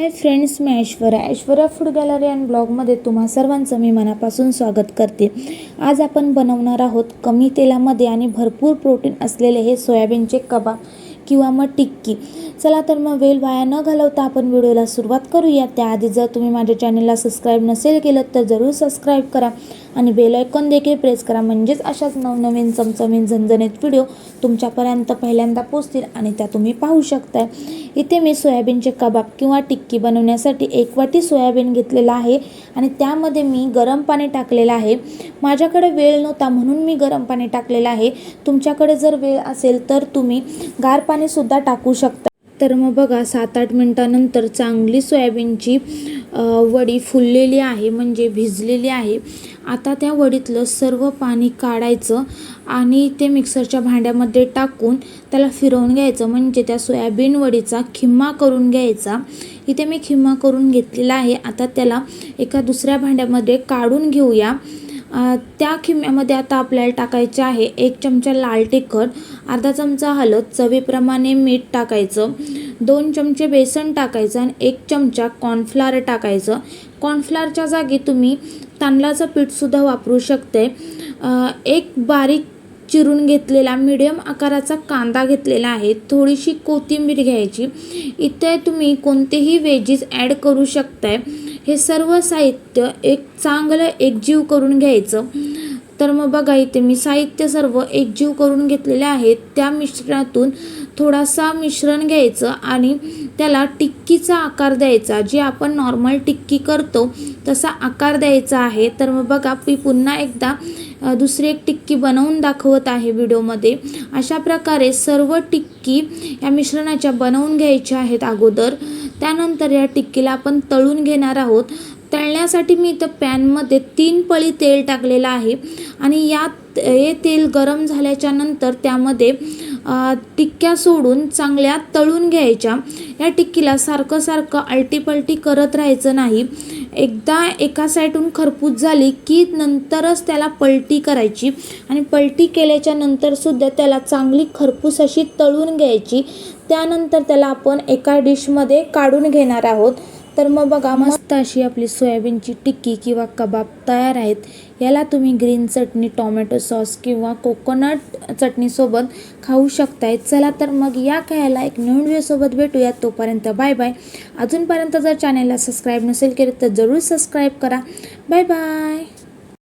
High friends me Aishwarya. Aishwarya food gallery and ब्लॉगमध्ये तुम्हा सर्वांचं मी मनापासून स्वागत करते. आज आपण बनवणार आहोत कमी तेलामध्ये आणि भरपूर प्रोटीन असलेले हे सोयाबीनचे कबाब किंवा मग टिक्की. चला तर मग वेळ वाया न घालवता आपण व्हिडिओला सुरुवात करूया. त्याआधी जर तुम्ही माझ्या चॅनलला सबस्क्राईब नसेल केलं तर जरूर सबस्क्राईब करा. आणि बेल आयकॉन देखील प्रेस करा. म्हणजेच अशाच नवनवीन चमचमीन झणझणीत व्हिडिओ तुमच्यापर्यंत पहिल्यांदा पोचतील आणि त्या तुम्ही पाहू शकताय. इथे मी सोयाबीनचे कबाब किंवा टिक्की बनवण्यासाठी एक वाटी सोयाबीन घेतलेला आहे आणि त्यामध्ये मी गरम पाणी टाकलेलं आहे. माझ्याकडे वेळ नव्हता म्हणून मी गरम पाणी टाकलेलं आहे. तुमच्याकडे जर वेळ असेल तर तुम्ही गार पाणीसुद्धा टाकू शकता. तर मग बघा सात आठ मिनटानंतर चांगली सोयाबीनची वडी फुललेली आहे म्हणजे भिजलेली आहे. आता त्या वडीतलं सर्व पाणी काढायचं आणि ते मिक्सरच्या भांड्यामध्ये टाकून त्याला फिरवून घ्यायचं. म्हणजे त्या सोयाबीन वडीचा खिम्मा करून घ्यायचा. इथे मी खिम्मा करून घेतलेला आहे. आता त्याला एका दुसऱ्या भांड्यामध्ये काढून घेऊया. त्या खिम्यामध्ये आता आपल्याला टाकायचे आहे एक चमचा लाल तिखट अर्धा चमचा हळद चवीप्रमाणे मीठ टाकायचं दोन चमचे बेसन टाकायचं आणि एक चमचा कॉर्नफ्लावर टाकायचं. कॉर्नफ्लावरच्या जागी तुम्ही तांदळाचं पीठसुद्धा वापरू शकते. एक बारीक चिरून घेतलेला मिडियम आकाराचा कांदा घेतलेला आहे थोडीशी कोथिंबीर घ्यायची. इथे तुम्ही कोणतेही वेजीस ॲड करू शकताय. हे सर्व साहित्य एक चांगलं एकजीव करून घ्यायचं. तर मग बघा इथे मी साहित्य सर्व एकजीव करून घेतलेले आहेत. त्या मिश्रणातून थोडासा मिश्रण घ्यायचं आणि त्याला टिक्कीचा आकार द्यायचा. जे आपण नॉर्मल टिक्की करतो तसा आकार द्यायचा आहे. तर मग बघा मी पुन्हा एकदा दुसरी एक टिक्की बनवून दाखवत आहे व्हिडिओमध्ये. अशा प्रकारे सर्व टिक्की या मिश्रणाच्या बनवून घ्यायच्या आहेत अगोदर. त्यानंतर या टिक्कीला आपण तळून घेणार आहोत. तळण्यासाठी मी इथं पॅनमध्ये तीन पळी तेल टाकलेलं आहे आणि यात हे तेल गरम झाल्याच्यानंतर त्यामध्ये टिक्क्या सोडून चांगल्या तळून घ्यायच्या. या टिक्कीला सारखं सारखं आलटीपलटी करत राहायचं नाही. एकदा एका साईडून खरपूस झाली की नंतरच त्याला पलटी करायची. आणि पलटी केल्याच्या नंतरसुद्धा त्याला चांगली खरपूस अशी तळून घ्यायची. त्यानंतर त्याला आपण एका डिशमध्ये काढून घेणार आहोत. तर मग बघा मस्त अशी आपली सोयाबीनची टिक्की किंवा कबाब तयार आहेत. याला तुम्ही ग्रीन चटणी टॉमॅटो सॉस किंवा कोकोनट चटणीसोबत खाऊ शकताय. चला तर मग या खायला एक नवीन व्हिडिओसोबत भेटूया. तोपर्यंत बाय बाय अजूनपर्यंत जर चॅनलला सबस्क्राईब नसेल केलं तर जरूर सबस्क्राईब करा. Bye bye